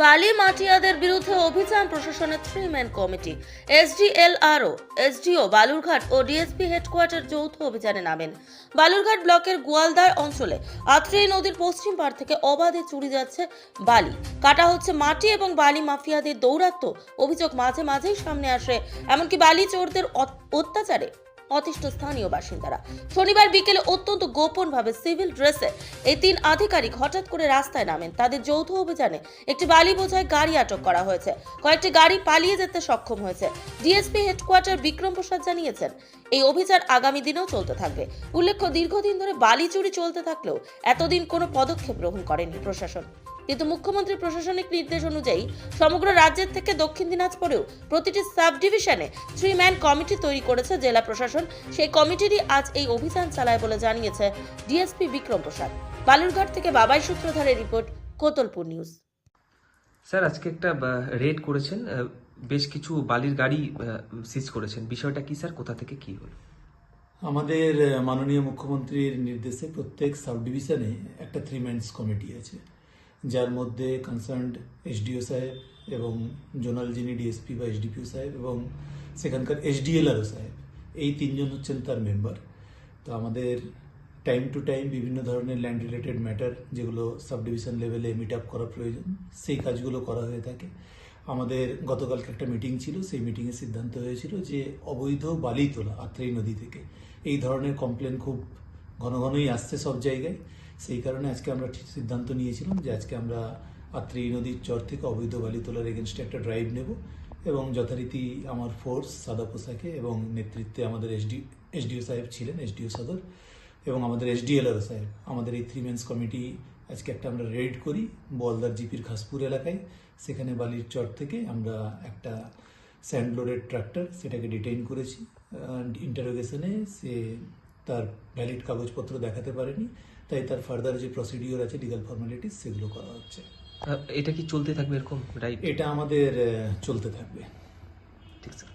বালি মাটিয়াদের বিরুদ্ধে অভিযান প্রশাসনের three man committee SDLRO SDO Balurghat ও ডিএসপি হেডকোয়ার্টার যৌথ অভিযানে নামেন। বালুরঘাট ব্লকের গোয়ালদার অঞ্চলে আত্রেই নদীর পশ্চিম পাড় থেকে অবাধে চুরি যাচ্ছে বালি। কাটা হচ্ছে মাটি এবং বালি মাফিয়াদের দৌরাত্ম্য। অভিযোগ মাঝে মাঝেই সামনে আসে। এমনকি বালি চোরদের অত্যাচারে অতিষ্ঠ স্থানীয় বাসিন্দারা। শনিবার বিকেলে অত্যন্ত গোপনভাবে সিভিল ড্রেসে এই তিন আধিকারিক হঠাৎ করে রাস্তায় নামেন। তাদের যৌথ অভিযানে একটি বালি বোঝায় গাড়ি আটক করা হয়েছে। কয়েকটি গাড়ি পালিয়ে যেতে সক্ষম হয়েছে। ডিএসপি হেডকোয়ার্টার বিক্রম প্রসাদ জানিয়েছেন, এই অভিযান আগামী দিনেও চলতে থাকবে। উল্লেখ্য, দীর্ঘদিন ধরে বালি চুরি চলতে থাকলেও এতদিন কোনো পদক্ষেপ গ্রহণ করেনি প্রশাসন। কিন্তু মুখ্যমন্ত্রীর প্রশাসনিক নির্দেশ অনুযায়ী সমগ্র রাজ্যের থেকে দক্ষিণ দিনাজপুরেও প্রতিটি সাব ডিভিশনে থ্রি ম্যান কমিটি তৈরি করেছে জেলা প্রশাসন। সেই কমিটিরই আজ এই অভিযান চালায় বলে জানিয়েছে ডিএসপি বিক্রম প্রসাদ। বালুরঘাট থেকে বাবাই সূত্রধারের রিপোর্ট কোতলপুর নিউজ। স্যার আজকে একটা রেড করেছেন বেশ কিছু বালির গাড়ি সিজ করেছেন। বিষয়টা কি স্যার? কোথা থেকে কি হলো? আমাদের মাননীয় মুখ্যমন্ত্রীর নির্দেশে প্রত্যেক সাব ডিভিশনে একটা থ্রি ম্যানস কমিটি আছে। যার মধ্যে কনসার্নড এসডিও সাহেব এবং জোনাল যিনি ডিএসপি বা এসডিপিও সাহেব এবং সেখানকার এসডিএলআরও সাহেব, এই তিনজন হচ্ছেন তার মেম্বার তো আমাদের টাইম টু টাইম বিভিন্ন ধরনের ল্যান্ড রিলেটেড ম্যাটার যেগুলো সাব ডিভিশন লেভেলে মিট আপ করা প্রয়োজন, সেই কাজগুলো করা হয়ে থাকে। আমাদের গতকালকে একটা মিটিং ছিল, সেই মিটিংয়ে সিদ্ধান্ত হয়েছিল যে অবৈধ বালি তোলা আত্রেই নদী থেকে, এই ধরনের কমপ্লেন খুব ঘন ঘনই আসছে সব জায়গায়। সেই কারণে আজকে আমরা সিদ্ধান্ত নিয়েছিলাম যে আজকে আমরা আত্রেই নদীর চর থেকে অবৈধ বালি তোলার এগেনস্টে একটা ড্রাইভ নেব এবং যথারীতি আমার ফোর্স সাদা পোশাকে এবং নেতৃত্বে আমাদের এসডি এসডিও সাহেব ছিলেন এসডিও সদর এবং আমাদের এসডিএলআর সাহেব। আমাদের এই থ্রি মেন্স কমিটি আজকে একটা আমরা রেড করি বলদার জিপির খাসপুর এলাকায়। সেখানে বালির চর থেকে আমরা একটা স্যান্ড লোডেড ট্রাক্টর সেটাকে ডিটেইন করেছি। ইন্টারোগেশনে সে তার ভ্যালিড কাগজপত্র দেখাতে পারেনি তাই তার ফার্দার যে প্রসিডিওর আছে লিগাল ফর্মালিটি সেগুলো করা হচ্ছে। এটা কি চলতে থাকবে এরকম রাইট এটা আমাদের চলতে থাকবে। ঠিক স্যার